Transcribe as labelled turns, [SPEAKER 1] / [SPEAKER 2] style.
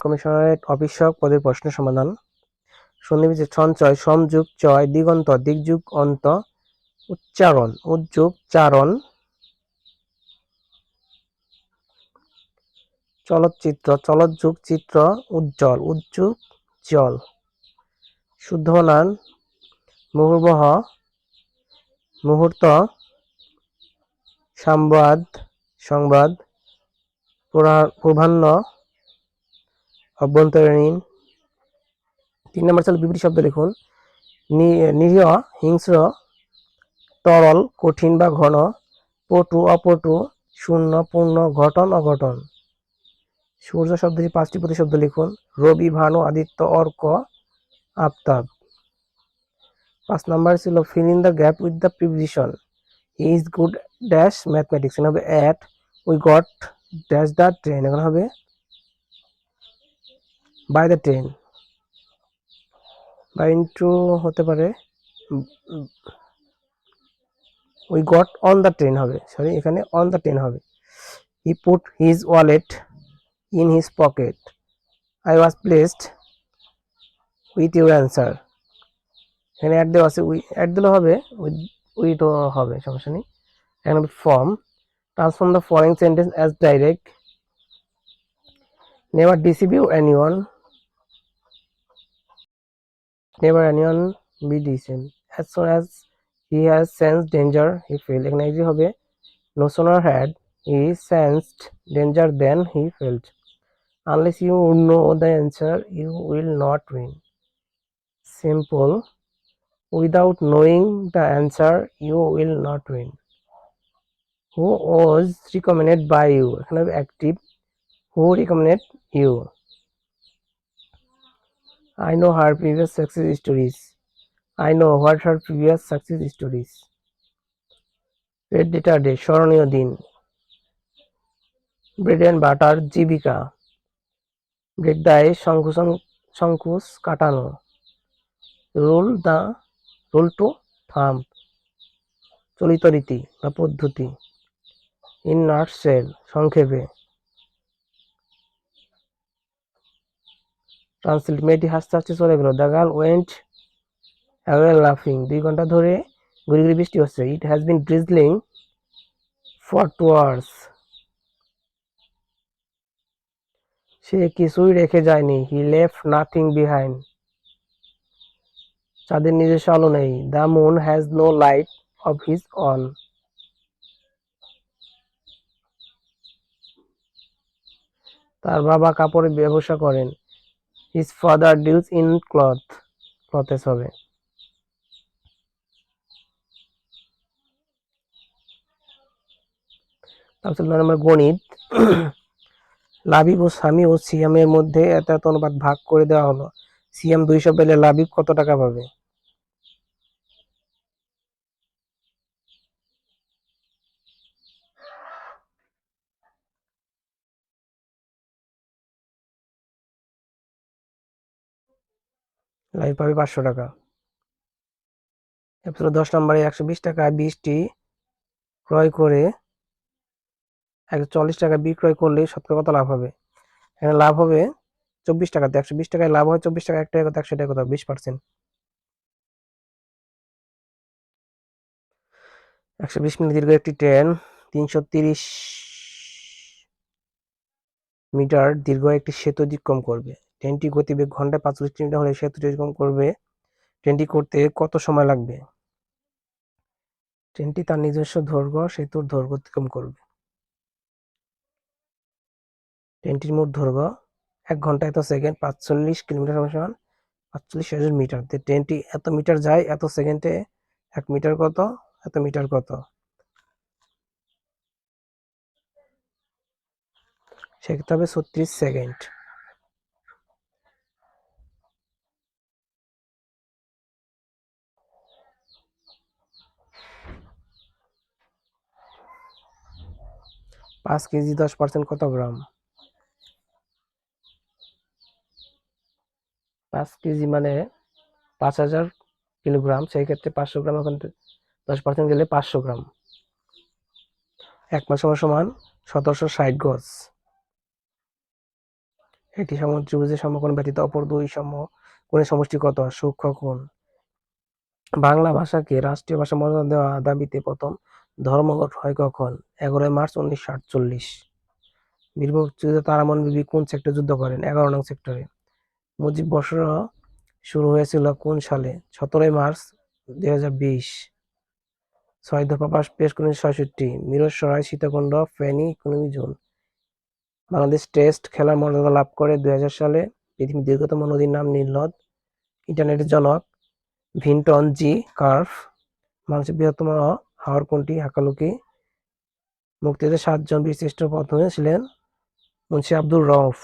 [SPEAKER 1] Commissionerate অফিসক পদের প্রশ্ন সমাধান। সন্নিবেশে সঞ্চয় সমযুগ চয় দিগন্ত দিকযুগ অন্ত, উচ্চারণ উদ্যোগ চারণ। চলচ্চিত্র চলৎযুগ চিত্র, উজ্জ্বল উজ্জুগ জল শুদ্ধ বানান মুহুর্বহ, মুহূর্ত সংবাদ সংবাদ, পুরা- পূর্বাহ্ন অভ্যন্তরীণ তিন নম্বর ছিল বিবৃতি শব্দ লিখুন নিরীহ, হিংস্র, তরল, কঠিন বা ঘন, পটু, অপটু, শূন্য, পূর্ণ, ঘটন, অঘটন। সূর্য শব্দটি পাঁচটি প্রতিশব্দ লিখুন, রবি, ভানু, আদিত্য, অর্ক, আফতাব। পাঁচ নাম্বার ছিল fill in the gap with the preposition he is good dash mathematics এখানে হবে at we got dash the train এখানে হবে বাই দ্য ট্রেন বা ইন্টু হতে পারে we got on the train হবে। সরি এখানে অন দ্য ট্রেন হবে। He put his wallet in his pocket I was placed with your answer এখানে add দেওয়া আছে উই অ্যাড দিলে হবে উইথ উইথও হবে, সমস্যা নেই। এখানে form transform the following sentence as direct never deceive you anyone never anyone be decent as soon as he has sense danger he fell এখানে এগ্রি হবে no sooner had he sensed danger then he felt unless you know the answer you will not win simple without knowing the answer you will not win who was recommended by you এখানে হবে active who recommended you I know her previous success stories. I know what her previous success stories. Red letter day স্মরণীয় দিন bread and butter জীবিকা break দায় সংকুচন সংকুচ কাটানো rule দা rule two থাম চলিত রীতি বা পদ্ধতি ইন নার্সেল সংক্ষেপে ট্রান্সলেট মেয়েটি হাসতে হাসতে চলে গেল। দ্য গার্ল ওয়েন্ট অ্যাওয়ে লাফিং দুই ঘণ্টা ধরে গুড়ি গুড়ি বৃষ্টি হচ্ছে। It has been drizzling for two hours সে কিছুই রেখে যায়নি। হি লেফট নাথিং বিহাইন্ড চাঁদের নিজস্ব আলো নেই। The moon has no light of his own তার বাবা কাপড়ের ব্যবসা করেন। His father deals in cloth clothes হবে তারপর নম্বর গণিত, লাবিব ও স্বামী ও সিয়ামের মধ্যে এত অনুপাত ভাগ করে দেওয়া হলো। সিএম দুইশো পেলে লাবিব কত টাকা পাবে? লাইভ পাবে পাঁচশো টাকা। এরপর দশ নম্বরে একশো বিশ টাকায় বিশটি ক্রয় করে একশো চল্লিশ টাকা বিক্রয় করলে শতকরা কত লাভ হবে? এখানে লাভ হবে চব্বিশ টাকাতে একশো বিশ টাকায় লাভ হয় চব্বিশ টাকা এক টাকা কত? একশো টাকা কত? বিশ পার্সেন্ট একশো বিশ মিনিট দীর্ঘ একটি ট্রেন তিনশো তিরিশ মিটার দীর্ঘ একটি সেতু অতিক্রম করবে। ট্রেনটি গতিবেগ ঘন্টায় পাঁচচল্লিশ কিলোমিটার হলে সেতুটি অতিক্রম করবে, ট্রেনটি করতে কত সময় লাগবে? ট্রেনটি তার নিজস্ব দৈর্ঘ্য, সেতুর দৈর্ঘ্য অতিক্রম করবে। ট্রেনটির মোট দৈর্ঘ্য এক ঘণ্টা এত সেকেন্ড, পাঁচচল্লিশ কিলোমিটার সমান পাঁচচল্লিশ হাজার মিটার। ট্রেনটি এত মিটার যায়, এত সেকেন্ডে এক মিটার কত, এত মিটার কত? সেক্ষেত্রে হবে ছত্রিশ সেকেন্ড। পাঁচ কেজি দশ পার্সেন্ট কত গ্রাম? পাঁচ কেজি মানে পাঁচ হাজার কিলোগ্রাম সেই ক্ষেত্রে পাঁচশো গ্রাম থেকে দশ পার্সেন্ট গেলে পাঁচশো গ্রাম। এক মাস সমান সতেরোশো ষাট গজ। একটি সমত্রিভুজের সমকোণ ব্যতীত অপর দুই সমকোণের সমষ্টি কত? সূক্ষ্মকোণ বাংলা ভাষাকে রাষ্ট্রীয় ভাষা মর্যাদা দেওয়া দাবিতে প্রথম ধর্মঘট হয় কখন? এগারোই মার্চ উনিশশো আটচল্লিশ। বীর মুক্তিযোদ্ধা তারামন বিবি কোন সেক্টরে যুদ্ধ করেন? এগারো নং সেক্টরে মুজিব বর্ষ শুরু হয়েছিল কোন সালে? সতেরোই মার্চ দুই হাজার বিশ। ছয় পেশ করেন ছয়ষট্টি। Mirsharai, Sitakunda, Feni economy zone. Bangladesh test খেলার মর্যাদা লাভ করে দুই হাজার সালে। পৃথিবীর দীর্ঘতম নদীর নাম নীলনদ ইন্টারনেটের জনক ভিন্টন জি কার্ভ মানুষের বৃহত্তম হাওর কোনটি? হাকালুকি মুক্তিদের সাতজন বিশিষ্ট প্রথমে ছিলেন মুন্সি আব্দুর রউফ।